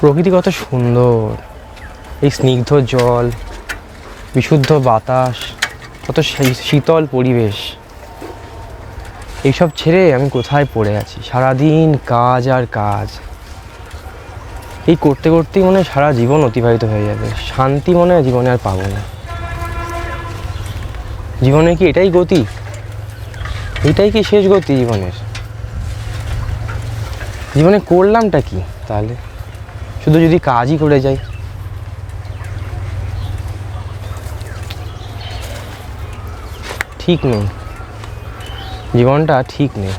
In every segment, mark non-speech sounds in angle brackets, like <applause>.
প্রকৃতি কত সুন্দর। এই স্নিগ্ধ জল, বিশুদ্ধ বাতাস, কত শীতল পরিবেশ। এইসব ছেড়ে আমি কোথায় পড়ে আছি? সারাদিন কাজ আর কাজ। এই করতে করতেই মনে হয় সারা জীবন অতিবাহিত হয়ে যাবে। শান্তি মনে হয় জীবনে আর পাবো না। জীবনে কি এটাই গতি? এটাই কি শেষ গতি জীবনের? জীবনে করলামটা কি তাহলে? শুধু যদি কাজই করে যাই। ঠিক নেই। জীবনটা ঠিক নেই।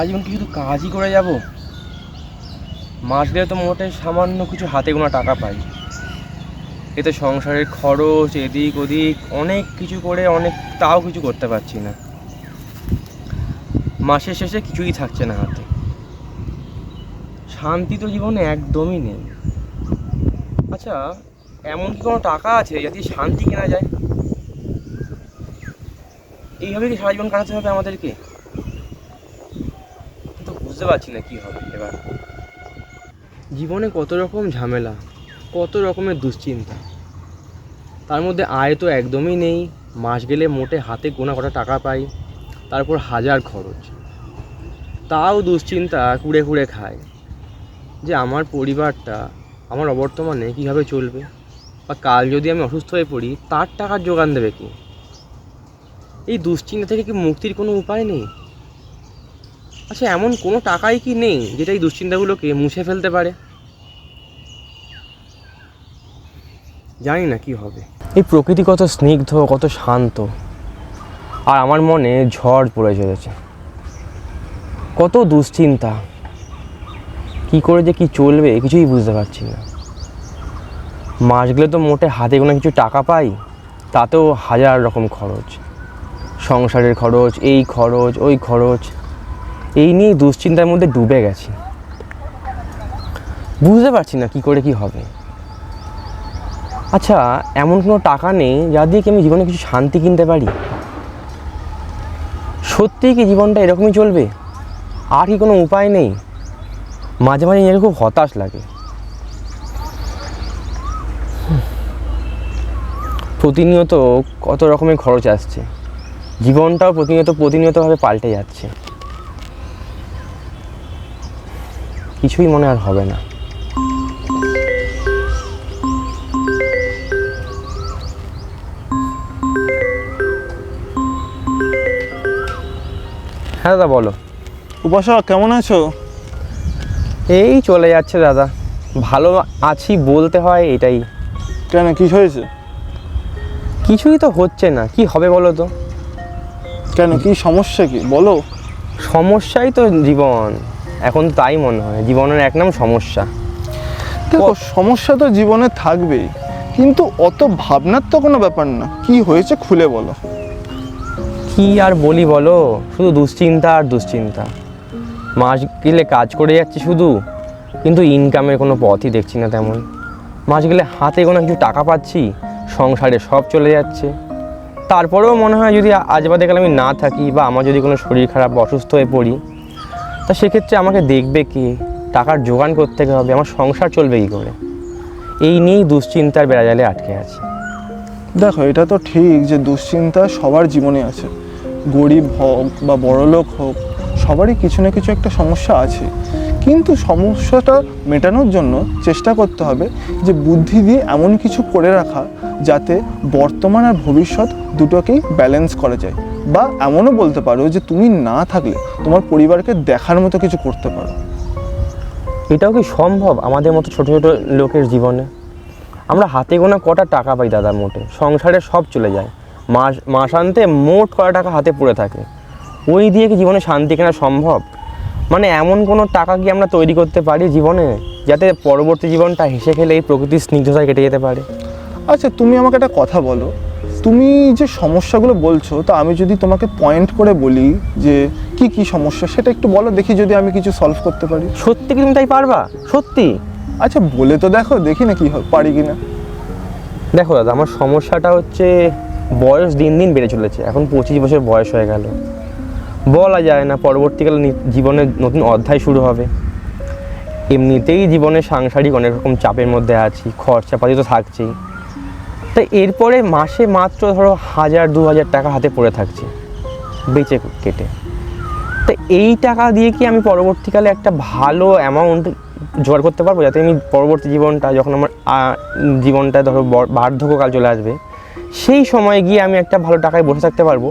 সারা জীবন কি শুধু কাজই করে যাব। মাস গেলে তো মোটে সামান্য কিছু হাতে গোনা টাকা পাই। এতে সংসারের খরচ, এদিক ওদিক অনেক কিছু করে অনেক তাও কিছু করতে পারছি না। মাসের শেষে কিছুই থাকছে না হাতে। শান্তি তো জীবনে একদমই নেই। আচ্ছা এমন কি কোনো টাকা আছে যাতে শান্তি কেনা যায়? এইভাবে কি সারা জীবন কাটাতে হবে আমাদেরকে? তো বুঝতে পারছি না কি হবে এবার। জীবনে কত রকম ঝামেলা, কত রকমের দুশ্চিন্তা। তার মধ্যে আয় তো একদমই নেই, মাস গেলে মোটে হাতে গোনা কটা টাকা পাই, তারপর হাজার খরচ। তাও দুশ্চিন্তা কুড়ে কুড়ে খায় যে আমার পরিবারটা আমার অবর্তমানে কীভাবে চলবে? বা কাল যদি আমি অসুস্থ হয়ে পড়ি, তার টাকার যোগান দেবে কি? এই দুশ্চিন্তা থেকে কি মুক্তির কোনো উপায় নেই? আচ্ছা এমন কোনো টাকাই কি নেই যেটা এই দুশ্চিন্তাগুলোকে মুছে ফেলতে পারে? জানি না কি হবে। এই প্রকৃতি কত স্নিগ্ধ, কত শান্ত। আর আমার মনে ঝড় পড়ে চলেছে। কত দুশ্চিন্তা। কি করে যে কি চলবে কিছুই বুঝতে পারছি না। মাস গেলে তো মোটে হাতে কোনো কিছু টাকা পাই, তাতেও হাজার রকম খরচ। সংসারের খরচ, এই খরচ, ওই খরচ। এই নিয়ে দুশ্চিন্তার মধ্যে ডুবে গেছি। বুঝতে পারছি না কি করে কি হবে। আচ্ছা এমন কোনো টাকা নেই যা দিয়ে কি আমি জীবনে কিছু শান্তি কিনতে পারি? সত্যিই কি জীবনটা এরকমই চলবে? আর কি কোনো উপায় নেই? মাঝে মাঝে নিজেকে খুব হতাশ লাগে। প্রতিনিয়ত কত রকমের খরচ আসছে। জীবনটাও প্রতিনিয়ত প্রতিনিয়তভাবে পাল্টে যাচ্ছে। কিছুই মনে আর হবে না। হ্যাঁ দাদা বলো। উপাসক কেমন আছো? এই চলে যাচ্ছে দাদা। ভালো আছি বলতে হয় এটাই। কেন কি হয়েছে? কিছুই তো হচ্ছে না। কি হবে বলো তো? কেন কি সমস্যা কি? বলো। সমস্যাই তো জীবন। এখন তাই মনে হয় জীবনের এক নাম সমস্যা। দেখো সমস্যা তো জীবনে থাকবেই কিন্তু অত ভাবনার তো কোনো ব্যাপার না। কি হয়েছে খুলে বলো। কি আর বলি বলো শুধু দুশ্চিন্তা আর দুশ্চিন্তা। মাস গেলে কাজ করে যাচ্ছি শুধু কিন্তু ইনকামের কোনো পথই দেখছি না তেমন। মাস গেলে হাতে কোনো কিছু টাকা পাচ্ছি সংসারে সব চলে যাচ্ছে। তারপরেও মনে হয় যদি আজ বাদে কাল আমি না থাকি বা আমার যদি কোনো শরীর খারাপ অসুস্থ হয়ে পড়ি তা সেক্ষেত্রে আমাকে দেখবে কি? টাকার জোগান করতে হবে? আমার সংসার চলবে কী করে? এই নিয়েই দুশ্চিন্তার বেড়াজালে আটকে আছি। দেখো, এটা তো ঠিক যে দুশ্চিন্তা সবার জীবনে আছে। গরিব হোক বা বড়লোক হোক, সবারই কিছু না কিছু একটা সমস্যা আছে। কিন্তু সমস্যাটা মেটানোর জন্য চেষ্টা করতে হবে যে বুদ্ধি দিয়ে এমন কিছু করে রাখা যাতে বর্তমান আর ভবিষ্যৎ দুটোকেই ব্যালেন্স করা যায়। বা এমনও বলতে পারো যে তুমি না থাকলে তোমার পরিবারকে দেখার মতো কিছু করতে পারো। এটাও কি সম্ভব আমাদের মতো ছোট ছোট লোকের জীবনে? আমরা হাতে গোনা কটা টাকা পাই দাদা মোটে সংসারে সব চলে যায়। মাস মাসান্তে মোট কটা টাকা হাতে পড়ে থাকে। ওই দিয়ে কি জীবনে শান্তি কেনা সম্ভব? মানে এমন কোনো টাকা কি আমরা তৈরি করতে পারি জীবনে যাতে পরবর্তী জীবনটা হেসে খেলে এই প্রকৃতির স্নিগ্ধতায় কেটে যেতে পারে? আচ্ছা তুমি আমাকে একটা কথা বলো। তুমি যে সমস্যাগুলো বলছো তা আমি যদি তোমাকে পয়েন্ট করে বলি যে কি কি সমস্যা সেটা একটু বলো দেখি যদি আমি কিছু সলভ করতে পারি। সত্যি কি তুমি তাই পারবা? সত্যি? আচ্ছা বলে তো দেখো দেখি না কি হয় পারি কি না দেখো দাদা আমার সমস্যাটা হচ্ছে বয়স দিন দিন বেড়ে চলেছে। এখন পঁচিশ বছর বয়স হয়ে গেল। বলা যায় না পরবর্তীকালে জীবনের নতুন অধ্যায় শুরু হবে। এমনিতেই জীবনে সাংসারিক অনেক রকম চাপের মধ্যে আছি খরচাপাতি তো থাকছেই। তাই এরপরে মাসে মাত্র ধরো হাজার, দু হাজার টাকা হাতে পড়ে থাকছে বেঁচে কেটে। তো এই টাকা দিয়ে কি আমি পরবর্তীকালে একটা ভালো অ্যামাউন্ট জোগাড় করতে পারব? যাতে আমি পরবর্তী জীবনটা, যখন আমার জীবনটা ধরো বার্ধক্যকাল চলে আসবে, সেই সময় গিয়ে আমি একটা ভালো টাকায় বসে থাকতে পারব,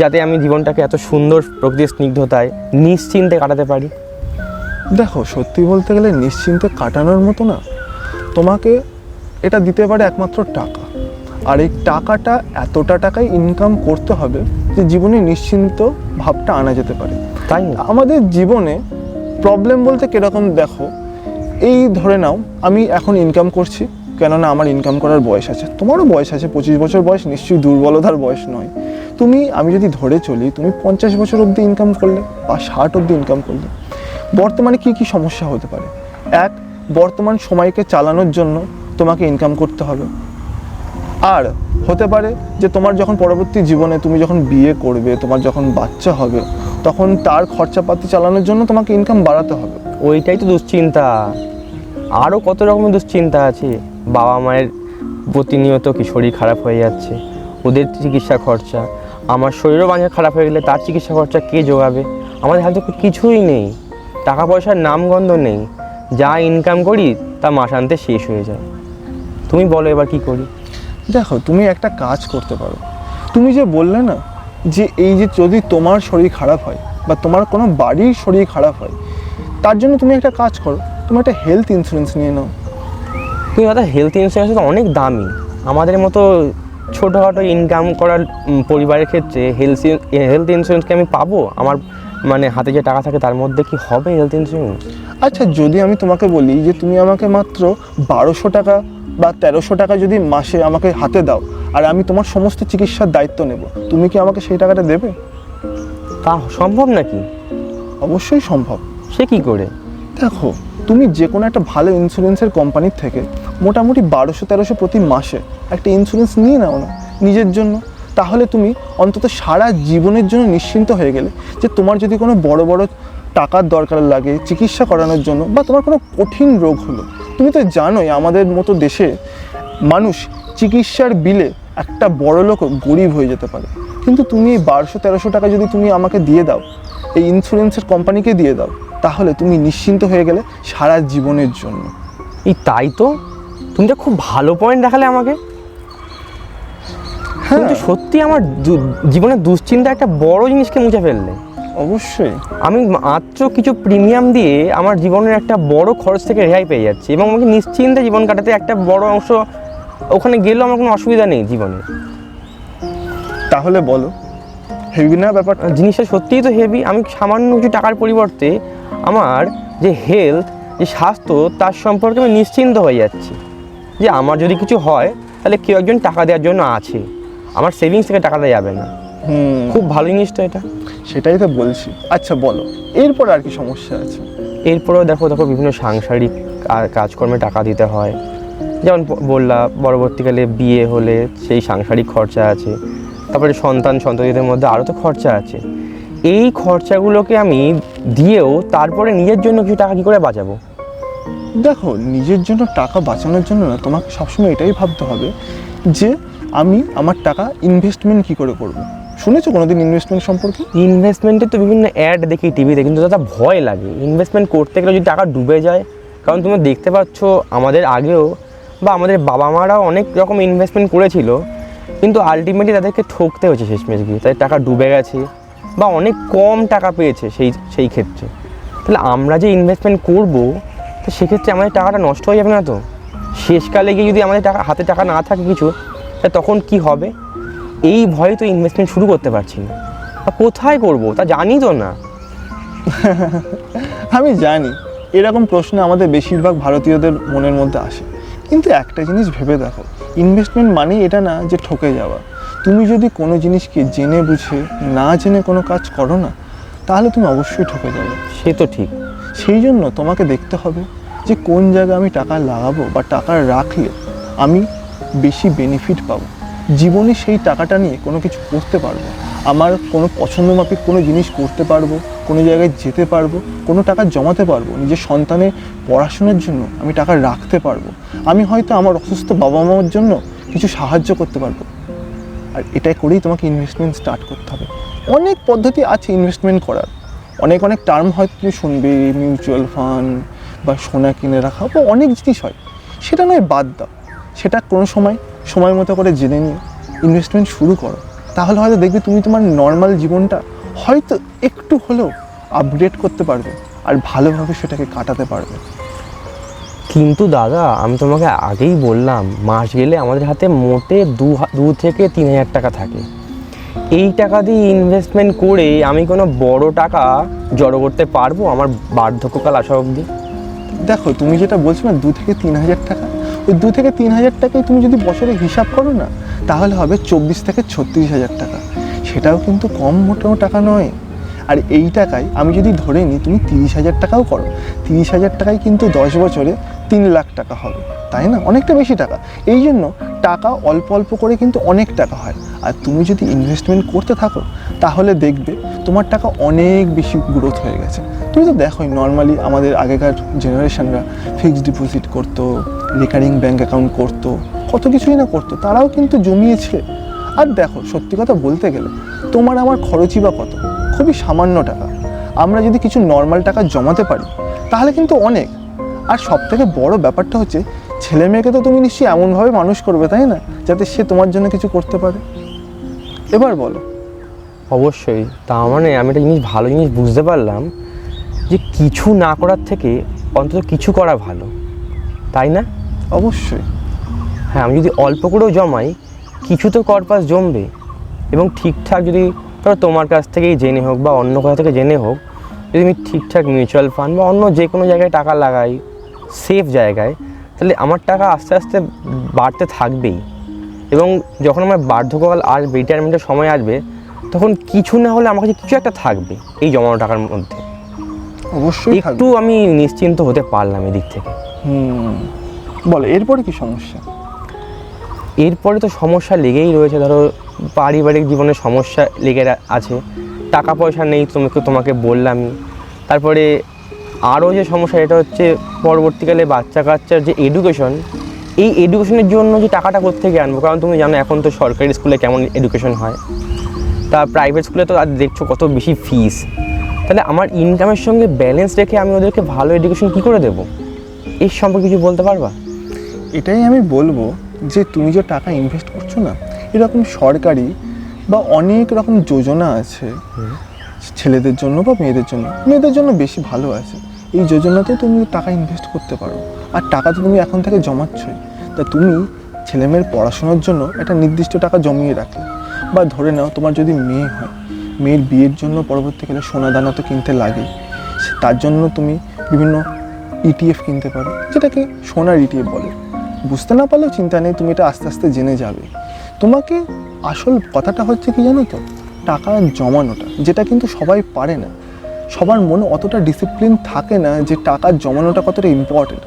যাতে আমি জীবনটাকে এত সুন্দর প্রকৃতির স্নিগ্ধতায় নিশ্চিন্তে কাটাতে পারি। দেখো, সত্যি বলতে গেলে নিশ্চিন্তে কাটানোর মতো না। তোমাকে এটা দিতে পারে একমাত্র টাকা। আর এই টাকাটা এতটা টাকায় ইনকাম করতে হবে যে জীবনে নিশ্চিন্ত ভাবটা আনা যেতে পারে। তাই না? আমাদের জীবনে প্রবলেম বলতে কীরকম দেখো এই ধরে নাও আমি এখন ইনকাম করছি কেননা আমার ইনকাম করার বয়স আছে। তোমারও বয়স আছে পঁচিশ বছর বয়স নিশ্চয়ই দুর্বলতার বয়স নয়। তুমি আমি যদি ধরে চলি তুমি পঞ্চাশ বছর অবধি ইনকাম করলে বা ষাট অবধি ইনকাম করলে বর্তমানে কি কি সমস্যা হতে পারে? এক বর্তমান সময়কে চালানোর জন্য তোমাকে ইনকাম করতে হবে। আর হতে পারে যে তোমার যখন পরবর্তী জীবনে তুমি যখন বিয়ে করবে, তোমার যখন বাচ্চা হবে, তখন তার খরচাপাতি চালানোর জন্য তোমাকে ইনকাম বাড়াতে হবে। ওইটাই তো দুশ্চিন্তা। আরও কত রকমের দুশ্চিন্তা আছে। বাবা মায়ের প্রতিনিয়ত কি শরীর খারাপ হয়ে যাচ্ছে, ওদের চিকিৎসা খরচা, আমার শরীরও মাঝে খারাপ হয়ে গেলে তার চিকিৎসা খরচা কে যোগাবে আমাদের হাতে কিছুই নেই টাকা পয়সার নামগন্ধ নেই, যা ইনকাম করি তা মাসান্তে শেষ হয়ে যায়। তুমি বলো এবার কি করি? দেখো তুমি একটা কাজ করতে পারো। তুমি যে বললে না যে এই যে যদি তোমার শরীর খারাপ হয় বা তোমার কোনো বাড়ির শরীর খারাপ হয় তার জন্য তুমি একটা কাজ করো তুমি একটা হেলথ ইন্স্যুরেন্স নিয়ে নাও। তুমি দাদা হেলথ ইন্স্যুরেন্স তো অনেক দামি। আমাদের মতো ছোটোখাটো ইনকাম করার পরিবারের ক্ষেত্রে হেলথ হেলথ ইন্স্যুরেন্স কি আমি পাবো? আমার মানে হাতে যে টাকা থাকে তার মধ্যে কি হবে হেলথ ইন্স্যুরেন্স আচ্ছা যদি আমি তোমাকে বলি যে তুমি আমাকে মাত্র বারোশো টাকা বা তেরোশো টাকা যদি মাসে আমাকে হাতে দাও আর আমি তোমার সমস্ত চিকিৎসার দায়িত্ব নেব তুমি কি আমাকে সেই টাকাটা দেবে? তা সম্ভব নাকি? অবশ্যই সম্ভব। সে কি করে? দেখো তুমি যে কোনো একটা ভালো ইন্স্যুরেন্সের কোম্পানির থেকে মোটামুটি বারোশো তেরোশো প্রতি মাসে একটা ইন্স্যুরেন্স নিয়ে নাও না নিজের জন্য। তাহলে তুমি অন্তত সারা জীবনের জন্য নিশ্চিন্ত হয়ে গেলে যে তোমার যদি কোনো বড় বড় টাকার দরকার লাগে চিকিৎসা করানোর জন্য বা তোমার কোনো কঠিন রোগ হলো তুমি তো জানোই আমাদের মতো দেশে মানুষ চিকিৎসার বিলে একটা বড় লোক গরিব হয়ে যেতে পারে। কিন্তু তুমি এই বারোশো তেরোশো টাকা যদি তুমি আমাকে দিয়ে দাও এই ইন্স্যুরেন্সের কোম্পানিকে দিয়ে দাও তাহলে তুমি নিশ্চিন্ত হয়ে গেলে সারা জীবনের জন্য। এই তাই তো? তুমি তো খুব ভালো পয়েন্ট দেখালে আমাকে। হ্যাঁ। সত্যি আমার জীবনের দুশ্চিন্তা একটা বড় জিনিসকে মুছে ফেললে। অবশ্যই। আমি মাত্র কিছু প্রিমিয়াম দিয়ে আমার জীবনের একটা বড় খরচ থেকে রেহাই পেয়ে যাচ্ছি এবং আমাকে নিশ্চিন্তে জীবন কাটাতে একটা বড় অংশ ওখানে গেলেও আমার কোনো অসুবিধা নেই জীবনে। তাহলে বলো হেভি না ব্যাপারটা? জিনিসটা সত্যিই তো হেভি আমি সামান্য কিছু টাকার পরিবর্তে আমার যে হেলথ যে স্বাস্থ্য তার সম্পর্কে আমি নিশ্চিন্ত হয়ে যাচ্ছি। যে আমার যদি কিছু হয় তাহলে কেউ একজন টাকা দেওয়ার জন্য আছে। আমার সেভিংস থেকে টাকাটা যাবে না। হুম। খুব ভালো জিনিসটা এটা। সেটাই তো বলছি। আচ্ছা বলো এরপর আর কি সমস্যা আছে? এরপরেও দেখো দেখো বিভিন্ন সাংসারিক কাজকর্মে টাকা দিতে হয়। যেমন বললা পরবর্তীকালে বিয়ে হলে সেই সাংসারিক খরচা আছে। তারপরে সন্তান সন্ততিদের মধ্যে আরও তো খরচা আছে। এই খরচাগুলোকে আমি দিয়েও তারপরে নিজের জন্য কিছু টাকা কী করে বাঁচাবো? দেখো নিজের জন্য টাকা বাঁচানোর জন্য না তোমাকে সবসময় এটাই ভাবতে হবে যে আমি আমার টাকা ইনভেস্টমেন্ট কি করে করব? শুনেছো কোনোদিন ইনভেস্টমেন্ট সম্পর্কে? ইনভেস্টমেন্টের তো বিভিন্ন অ্যাড দেখি টিভিতে কিন্তু দাদা ভয় লাগে। ইনভেস্টমেন্ট করতে গেলে যদি টাকা ডুবে যায়, কারণ তুমি দেখতে পাচ্ছ আমাদের আগেও বা আমাদের বাবা মারাও অনেক রকম ইনভেস্টমেন্ট করেছিল, কিন্তু আলটিমেটলি তাদেরকে ঠকতে হয়েছে শেষমেশ গিয়ে। তাদের টাকা ডুবে গেছে বা অনেক কম টাকা পেয়েছে সেই সেই ক্ষেত্রে। তাহলে আমরা যে ইনভেস্টমেন্ট করব, তো সেক্ষেত্রে আমাদের টাকাটা নষ্ট হয়ে যাবে না তো? শেষকালে গিয়ে যদি আমাদের টাকা, হাতে টাকা না থাকে কিছু তখন কি হবে? এই ভয়ে তো ইনভেস্টমেন্ট শুরু করতে পারছি না। কোথায় করব? তা জানি তো না। <laughs> আমি জানি এরকম প্রশ্ন আমাদের বেশিরভাগ ভারতীয়দের মনের মধ্যে আসে। কিন্তু একটা জিনিস ভেবে দেখো ইনভেস্টমেন্ট মানে এটা না যে ঠকে যাওয়া। তুমি যদি কোনো জিনিসকে জেনে বুঝে না জেনে কোনো কাজ করো না তাহলে তুমি অবশ্যই ঠকে যাবে। সে তো ঠিক। সেই জন্য তোমাকে দেখতে হবে যে কোন জায়গায় আমি টাকা লাগাবো বা টাকা রাখলে আমি বেশি বেনিফিট পাবো। জীবনে সেই টাকাটা নিয়ে কোনো কিছু করতে পারব। আমার কোনো পছন্দ মাফিক কোনো জিনিস করতে পারব, কোনো জায়গায় যেতে পারব, কোনো টাকা জমাতে পারব, নিজের সন্তানের পড়াশোনার জন্য আমি টাকা রাখতে পারব। আমি হয়তো আমার অসুস্থ বাবা মার জন্য কিছু সাহায্য করতে পারব। আর এটাই করেই তোমাকে ইনভেস্টমেন্ট স্টার্ট করতে হবে। অনেক পদ্ধতি আছে ইনভেস্টমেন্ট করার। অনেক অনেক টার্ম হয়তো তুমি শুনবে মিউচুয়াল ফান্ড বা সোনা কিনে রাখা বা অনেক জিনিস হয়। সেটা নয় বাদ দাও। সেটা কোনো সময় সময় মতো করে জেনে নিয়ে ইনভেস্টমেন্ট শুরু করো। তাহলে হয়তো দেখবে তুমি তোমার নর্মাল জীবনটা হয়তো একটু হলেও আপগ্রেড করতে পারবে আর ভালোভাবে সেটাকে কাটাতে পারবে। কিন্তু দাদা আমি তোমাকে আগেই বললাম মাস গেলে আমাদের হাতে মোটে দু হা- দু থেকে তিন হাজার টাকা থাকে। এই টাকা দিয়ে ইনভেস্টমেন্ট করে আমি কোনো বড় টাকা জড়ো করতে পারব আমার বার্ধক্যকাল আসা অবধি? দেখো তুমি যেটা বলছো না দু থেকে তিন হাজার টাকা ওই দু থেকে তিন হাজার টাকায় তুমি যদি বছরে হিসাব করো না, তাহলে হবে চব্বিশ থেকে ছত্রিশ হাজার টাকা। সেটাও কিন্তু কম মোটেও টাকা নয়। আর এই টাকায় আমি যদি ধরে নিই, তুমি তিরিশ হাজার টাকাও করো। তিরিশ হাজার টাকায় কিন্তু দশ বছরে তিন লাখ টাকা হবে। তাই না? অনেকটা বেশি টাকা। এই জন্য টাকা অল্প অল্প করে কিন্তু অনেক টাকা হয়। আর তুমি যদি ইনভেস্টমেন্ট করতে থাকো, তাহলে দেখবে তোমার টাকা অনেক বেশি গ্রোথ হয়ে গেছে। তুমি তো দেখোই নর্মালি আমাদের আগেকার জেনারেশনরা ফিক্সড ডিপোজিট করতো রেকারিং ব্যাঙ্ক অ্যাকাউন্ট করতো, কত কিছুই না করতো, তারাও কিন্তু জমিয়েছে আর দেখো, সত্যি কথা বলতে গেলে, তোমার আমার খরচই বা কত? খুবই সামান্য টাকা। আমরা যদি কিছু নর্মাল টাকা জমাতে পারি, তাহলে কিন্তু অনেক। আর সব থেকে বড় ব্যাপারটা হচ্ছে, ছেলে মেয়েকে তো তুমি নিশ্চয়ই এমনভাবে মানুষ করবে, তাই না? যাতে সে তোমার জন্য কিছু করতে পারে। এবার বলো। অবশ্যই। তা মানে আমি একটা জিনিস, ভালো জিনিস বুঝতে পারলাম যে কিছু না করার থেকে অন্তত কিছু করা ভালো। তাই না? অবশ্যই। হ্যাঁ আমি যদি অল্প করেও জমাই কিছু তো করপাস জমবে এবং ঠিকঠাক যদি ধরো তোমার কাছ থেকেই জেনে হোক বা অন্য কোথা থেকে জেনে হোক যদি আমি ঠিকঠাক মিউচুয়াল ফান্ড বা অন্য যে কোনো জায়গায় টাকা লাগাই সেফ জায়গায় তাহলে আমার টাকা আস্তে আস্তে বাড়তে থাকবেই। এবং যখন আমার বার্ধক্যকাল আসবে রিটায়ারমেন্টের সময় আসবে তখন কিছু না হলে আমার কাছে কিছু একটা থাকবে এই জমানো টাকার মধ্যে। অবশ্যই একটু আমি নিশ্চিন্ত হতে পারলাম এদিক থেকে। হুম। বলো, এরপরে কি সমস্যা? এরপরে তো সমস্যা লেগেই রয়েছে, ধরো পারিবারিক জীবনে সমস্যা লেগে আছে। টাকা পয়সা নেই তোমাকে তোমাকে বললামই। তারপরে আরও যে সমস্যা এটা হচ্ছে পরবর্তীকালে বাচ্চা কাচ্চার যে এডুকেশন এই এডুকেশনের জন্য যে টাকাটা কোথেকে আনব? কারণ তুমি জানো, এখন তো সরকারি স্কুলে কেমন এডুকেশন হয়। তা প্রাইভেট স্কুলে তো আর দেখছ কত বেশি ফিস তাহলে আমার ইনকামের সঙ্গে ব্যালেন্স রেখে আমি ওদেরকে ভালো এডুকেশন কী করে দেবো? এই সম্পর্কে কিছু বলতে পারবা? এটাই আমি বলব যে তুমি যে টাকা ইনভেস্ট করছ না, এরকম সরকারি বা অনেক রকম যোজনা আছে। ছেলেদের জন্য বা মেয়েদের জন্য। মেয়েদের জন্য বেশি ভালো আছে। এই যোজনাতে তুমি টাকা ইনভেস্ট করতে পারো। আর টাকা তো তুমি এখন থেকে জমাচ্ছই। তা তুমি ছেলেমেয়ের পড়াশোনার জন্য একটা নির্দিষ্ট টাকা জমিয়ে রাখলে বা ধরে নাও তোমার যদি মেয়ে হয়, মেয়ের বিয়ের জন্য পরবর্তীকালে সোনা দানা তো কিনতে লাগে। তার জন্য তুমি বিভিন্ন ইটিএফ কিনতে পারো, যেটাকে সোনার ইটিএফ বলে। বুঝতে না পারলেও চিন্তা নেই তুমি এটা আস্তে আস্তে জেনে যাবে। তোমাকে আসল কথাটা হচ্ছে কি জানো তো? টাকা জমানোটা যেটা কিন্তু সবাই পারে না। সবার মনে অতটা ডিসিপ্লিন থাকে না যে টাকা জমানোটা কতটা ইম্পর্টেন্ট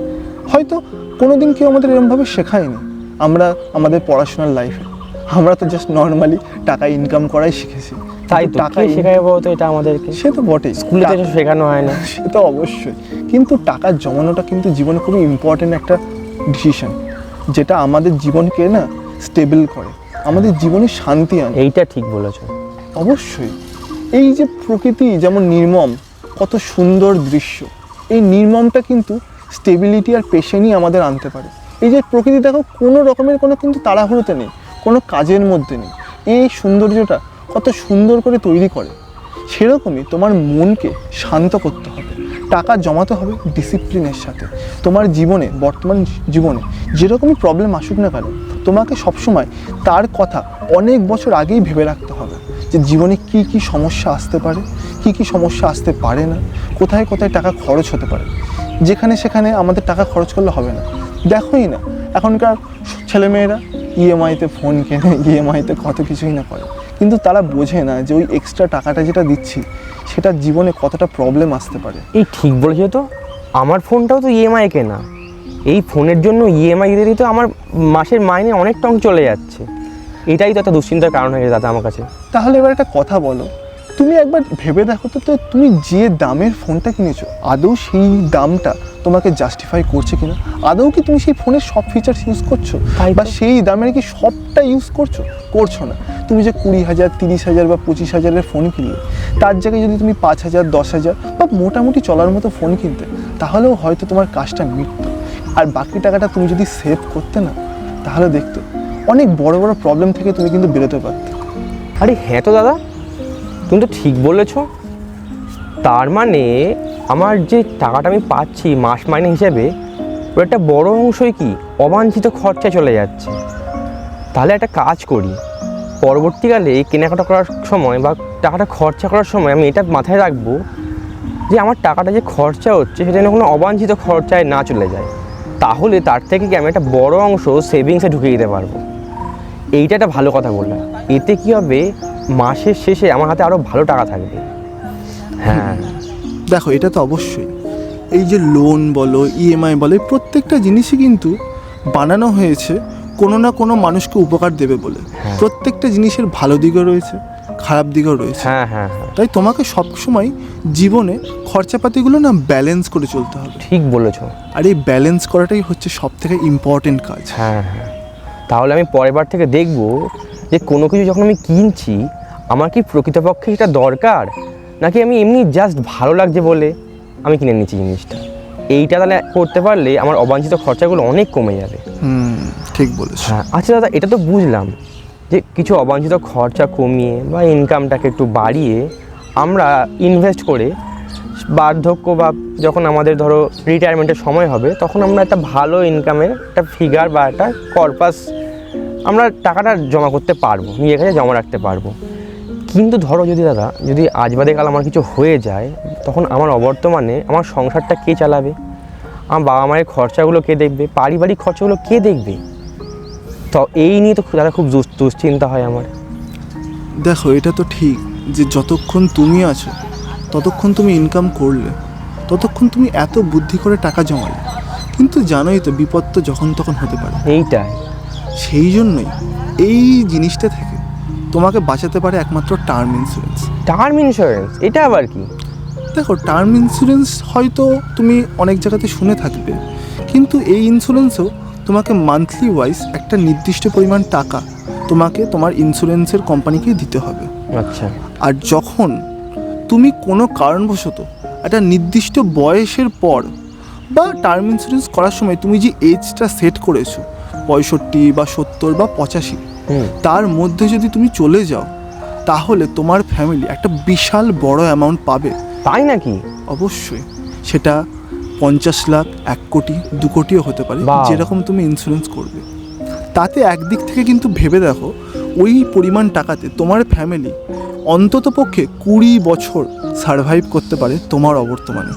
হয়তো কোনো দিন কেউ আমাদের এরমভাবে শেখায়নি আমরা আমাদের পড়াশোনার লাইফে আমরা তো জাস্ট নর্মালি টাকা ইনকাম করাই শিখেছি। তাই টাকা শেখায় বলতো এটা আমাদেরকে? সে তো বটেই। স্কুলে তো শেখানো হয় না। সে তো অবশ্যই। কিন্তু টাকা জমানোটা কিন্তু জীবনে খুবই ইম্পর্টেন্ট একটা ডিসিশন যেটা আমাদের জীবনকে না স্টেবল করে আমাদের জীবনে শান্তি আনে। এইটা ঠিক বলেছ। অবশ্যই। এই যে প্রকৃতি যেমন নির্মম কত সুন্দর দৃশ্য এই নির্মমটা কিন্তু স্টেবিলিটি আর পেশেন্টই আমাদের আনতে পারে। এই যে প্রকৃতি দেখো কোনো রকমের কোনো কিন্তু তাড়াহুড়োতে নেই কোনো কাজের মধ্যে নেই। এই সৌন্দর্যটা কত সুন্দর করে তৈরি করে সেরকমই তোমার মনকে শান্ত করতে হবে। টাকা জমাতে হবে ডিসিপ্লিনের সাথে। তোমার জীবনে, বর্তমান জীবনে যেরকমই প্রবলেম আসুক না কেন, তোমাকে সবসময় তার কথা অনেক বছর আগেই ভেবে রাখতে হবে যে জীবনে কি কি সমস্যা আসতে পারে, কি কি সমস্যা আসতে পারে না, কোথায় কোথায় টাকা খরচ হতে পারে। যেখানে সেখানে আমাদের টাকা খরচ করলে হবে না। দেখোই না, এখনকার ছেলেমেয়েরা ইএমআইতে ফোন কেনে ইএমআইতে কত কিছুই না করে। কিন্তু তারা বোঝে না যে ওই এক্সট্রা টাকাটা যেটা দিচ্ছি সেটা জীবনে কতটা প্রবলেম আসতে পারে। এই ঠিক বলেছ তো। আমার ফোনটাও তো ইএমআই কেনা। এই ফোনের জন্য ইএমআই দিতে দিতে আমার মাসের মাইনে অনেক টং চলে যাচ্ছে। এটাই তো একটা দুশ্চিন্তার কারণ হয়ে গেছে দাদা আমার কাছে। তাহলে এবার একটা কথা বলো। তুমি একবার ভেবে দেখো তো তো তুমি যে দামের ফোনটা কিনেছো আদৌ সেই দামটা তোমাকে জাস্টিফাই করছে কিনা? আদৌ কি তুমি সেই ফোনের সব ফিচার্স ইউজ করছ? বা সেই দামের কি সবটা ইউজ করছ? করছ না। তুমি যে কুড়ি হাজার তিরিশ হাজার বা পঁচিশ হাজারের ফোন কিনলে তার জায়গায় যদি তুমি পাঁচ হাজার দশ হাজার বা মোটামুটি চলার মতো ফোন কিনতে তাহলেও হয়তো তোমার কাজটা মিটতো। আর বাকি টাকাটা তুমি যদি সেভ করতে না তাহলে দেখতে অনেক বড় বড় প্রবলেম থেকে তুমি কিন্তু বেরোতে পারতে। আরে হ্যাঁ তো দাদা তুমি তো ঠিক বলেছ। তার মানে আমার যে টাকাটা আমি পাচ্ছি মাস মাইনে হিসেবে, ওর একটা বড় অংশই কি? অবাঞ্ছিত খরচা চলে যাচ্ছে। তাহলে একটা কাজ করি। পরবর্তীকালে কেনাকাটা করার সময় বা টাকাটা খরচা করার সময় আমি এটা মাথায় রাখব যে আমার টাকাটা যে খরচা হচ্ছে, সেটা যেন কোনো অবাঞ্ছিত খরচায় না চলে যায়। তাহলে তার থেকে কি আমি একটা বড় অংশ সেভিংসে ঢুকিয়ে দিতে পারব? এইটা একটা ভালো কথা বললাম। এতে কি হবে? মাসের শেষে আমার হাতে আরও ভালো টাকা থাকবে। হ্যাঁ। দেখো এটা তো অবশ্যই। এই যে লোন বলো ইএমআই বলো প্রত্যেকটা জিনিসই কিন্তু বানানো হয়েছে কোনো না কোনো মানুষকে উপকার দেবে বলে। হ্যাঁ। প্রত্যেকটা জিনিসের ভালো দিকও রয়েছে খারাপ দিকও রয়েছে। হ্যাঁ হ্যাঁ হ্যাঁ। তাই তোমাকে সবসময় জীবনে খরচাপাতিগুলো না ব্যালেন্স করে চলতে হবে। ঠিক বলেছ। আর এই ব্যালেন্স করাটাই হচ্ছে সব থেকে ইম্পর্টেন্ট কাজ। হ্যাঁ হ্যাঁ। তাহলে আমি পরের বার থেকে দেখব যে কোনো কিছু যখন আমি কিনছি আমার কি প্রকৃতপক্ষে এটা দরকার? নাকি আমি এমনি জাস্ট ভালো লাগছে বলে আমি কিনে নিচ্ছি জিনিসটা? এইটা তাহলে করতে পারলে আমার অবাঞ্ছিত খরচাগুলো অনেক কমে যাবে। ঠিক বলেছ। হ্যাঁ আচ্ছা দাদা এটা তো বুঝলাম যে কিছু অবাঞ্ছিত খরচা কমিয়ে বা ইনকামটাকে একটু বাড়িয়ে আমরা ইনভেস্ট করে বার্ধক্য বা যখন আমাদের ধরো রিটায়ারমেন্টের সময় হবে তখন আমরা একটা ভালো ইনকামের একটা ফিগার বা একটা কর্পাস আমরা টাকাটা জমা করতে পারব নিজের কাছে জমা রাখতে পারব। কিন্তু ধরো যদি দাদা যদি আজ বাদে কাল আমার কিছু হয়ে যায় তখন আমার অবর্তমানে আমার সংসারটা কে চালাবে? আমার বাবা মায়ের খরচাগুলো কে দেখবে? পারিবারিক খরচাগুলো কে দেখবে? তো এই নিয়ে তো দাদা খুব দুশ্চিন্তা হয় আমার। দেখো এটা তো ঠিক যে যতক্ষণ তুমি আছো ততক্ষণ তুমি ইনকাম করলে ততক্ষণ তুমি এত বুদ্ধি করে টাকা জমালে। কিন্তু জানোই তো বিপদ তো যখন তখন হতে পারে। এইটাই। সেই জন্যই এই জিনিসটা থেকে তোমাকে বাঁচাতে পারে একমাত্র টার্ম ইন্স্যুরেন্স টার্ম ইন্স্যুরেন্স এটা আবার কি? দেখো টার্ম ইন্স্যুরেন্স হয়তো তুমি অনেক জায়গাতে শুনে থাকবে কিন্তু এই ইন্স্যুরেন্সও তোমাকে মান্থলি ওয়াইজ একটা নির্দিষ্ট পরিমাণ টাকা তোমাকে তোমার ইন্স্যুরেন্সের কোম্পানিকে দিতে হবে। আচ্ছা। আর যখন তুমি কোনো কারণবশত একটা নির্দিষ্ট বয়সের পর বা টার্ম ইন্স্যুরেন্স করার সময় তুমি যে এজটা সেট করেছ পঁয়ষট্টি বা সত্তর বা পঁচাশি। তার মধ্যে যদি তুমি চলে যাও তাহলে তোমার ফ্যামিলি একটা বিশাল বড় অ্যামাউন্ট পাবে। তাই নাকি? অবশ্যই। সেটা পঞ্চাশ লাখ এক কোটি দু কোটিও হতে পারে যেরকম তুমি ইন্স্যুরেন্স করবে। তাতে একদিক থেকে কিন্তু ভেবে দেখো ওই পরিমাণ টাকাতে তোমার ফ্যামিলি অন্তত পক্ষে কুড়ি বছর সার্ভাইভ করতে পারে তোমার অবর্তমানে।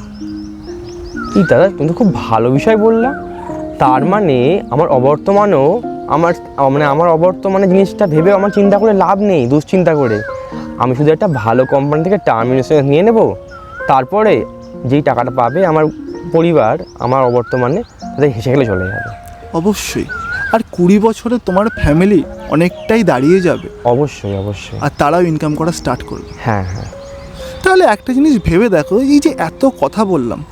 কি দাদা তুমি খুব ভালো বিষয় বললা। তার মানে আমার অবর্তমানেও আমার মানে আমার অবর্তমানে জিনিসটা ভেবে আমার চিন্তা করে লাভ নেই দুশ্চিন্তা করে। আমি শুধু একটা ভালো কোম্পানি থেকে টার্ম ইন্স্যুরেন্স নিয়ে নেব। তারপরে যেই টাকাটা পাবে আমার পরিবার আমার অবর্তমানে তাদের হেসে খেলে চলে যাবে। অবশ্যই। আর কুড়ি বছরে তোমার ফ্যামিলি অনেকটাই দাঁড়িয়ে যাবে। অবশ্যই অবশ্যই। আর তারাও ইনকাম করা স্টার্ট করবে। হ্যাঁ হ্যাঁ। তাহলে একটা জিনিস ভেবে দেখো এই যে এত কথা বললাম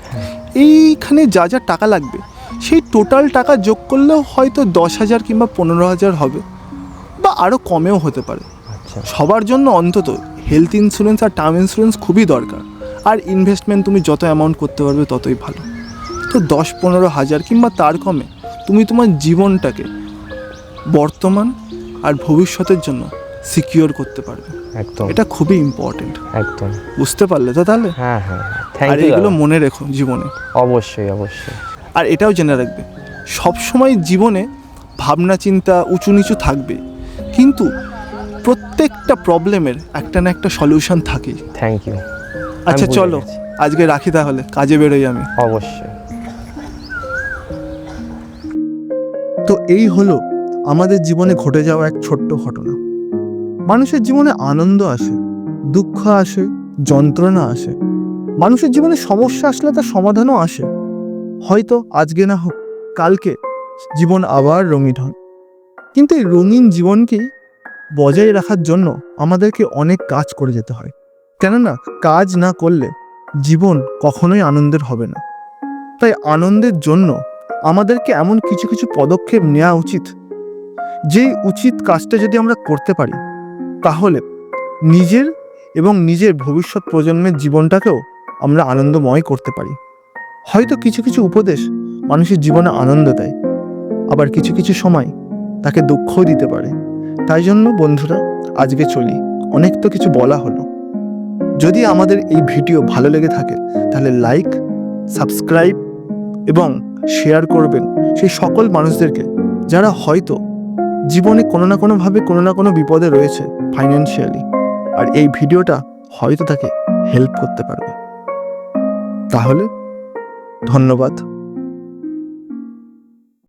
এইখানে যা যা টাকা লাগবে সেই টোটাল টাকা যোগ করলেও হয়তো দশ হাজার কিংবা পনেরো হাজার হবে বা আরও কমেও হতে পারে। আচ্ছা। সবার জন্য অন্তত হেলথ ইন্স্যুরেন্স আর টার্ম ইন্স্যুরেন্স খুবই দরকার। আর ইনভেস্টমেন্ট তুমি যত অ্যামাউন্ট করতে পারবে ততই ভালো। তো দশ পনেরো হাজার কিংবা তার কমে তুমি তোমার জীবনটাকে বর্তমান আর ভবিষ্যতের জন্য সিকিওর করতে পারবে। একদম। এটা খুবই ইম্পর্টেন্ট একদম। বুঝতে পারলে তো তাহলে? হ্যাঁ হ্যাঁ থ্যাংক আর এগুলো মনে রেখো জীবনে। অবশ্যই অবশ্যই। আর এটাও জেনে রাখবে সবসময় জীবনে ভাবনা চিন্তা উঁচু নিচু থাকবে কিন্তু প্রত্যেকটা প্রবলেমের একটা না একটা সলিউশন থাকেই থ্যাংক ইউ আচ্ছা চলো আজকে রাখি তাহলে কাজে বেরোই আমি। অবশ্যই। তো এই হলো আমাদের জীবনে ঘটে যাওয়া এক ছোট্ট ঘটনা। মানুষের জীবনে আনন্দ আসে দুঃখ আসে যন্ত্রণা আসে। মানুষের জীবনে সমস্যা আসলে তার সমাধানও আসে। হয়তো আজকে না হোক, কালকে জীবন আবার রঙিন হয়। কিন্তু এই রঙিন জীবনকেই বজায় রাখার জন্য আমাদেরকে অনেক কাজ করে যেতে হয়। কেননা, কাজ না করলে জীবন কখনোই আনন্দের হবে না। তাই আনন্দের জন্য আমাদেরকে এমন কিছু কিছু পদক্ষেপ নেওয়া উচিত, যেই উচিত কাজটা যদি আমরা করতে পারি, তাহলে নিজের এবং নিজের ভবিষ্যৎ প্রজন্মের জীবনটাকেও আমরা আনন্দময় করতে পারি। হয়তো কিছু কিছু উপদেশ মানুষের জীবনে আনন্দ দেয়, আবার কিছু কিছু সময় তাকে দুঃখও দিতে পারে। তাই জন্য বন্ধুরা, আজকে চলি। অনেক তো কিছু বলা হলো। যদি আমাদের এই ভিডিও ভালো লেগে থাকে, তাহলে লাইক, সাবস্ক্রাইব এবং শেয়ার করবেন সেই সকল মানুষদেরকে যারা হয়তো জীবনে কোনো না কোনোভাবে কোনো না কোনো বিপদে রয়েছে ফাইন্যান্সিয়ালি আর এই ভিডিওটা হয়তো তাকে হেল্প করতে পারবে। তাহলে ধন্যবাদ।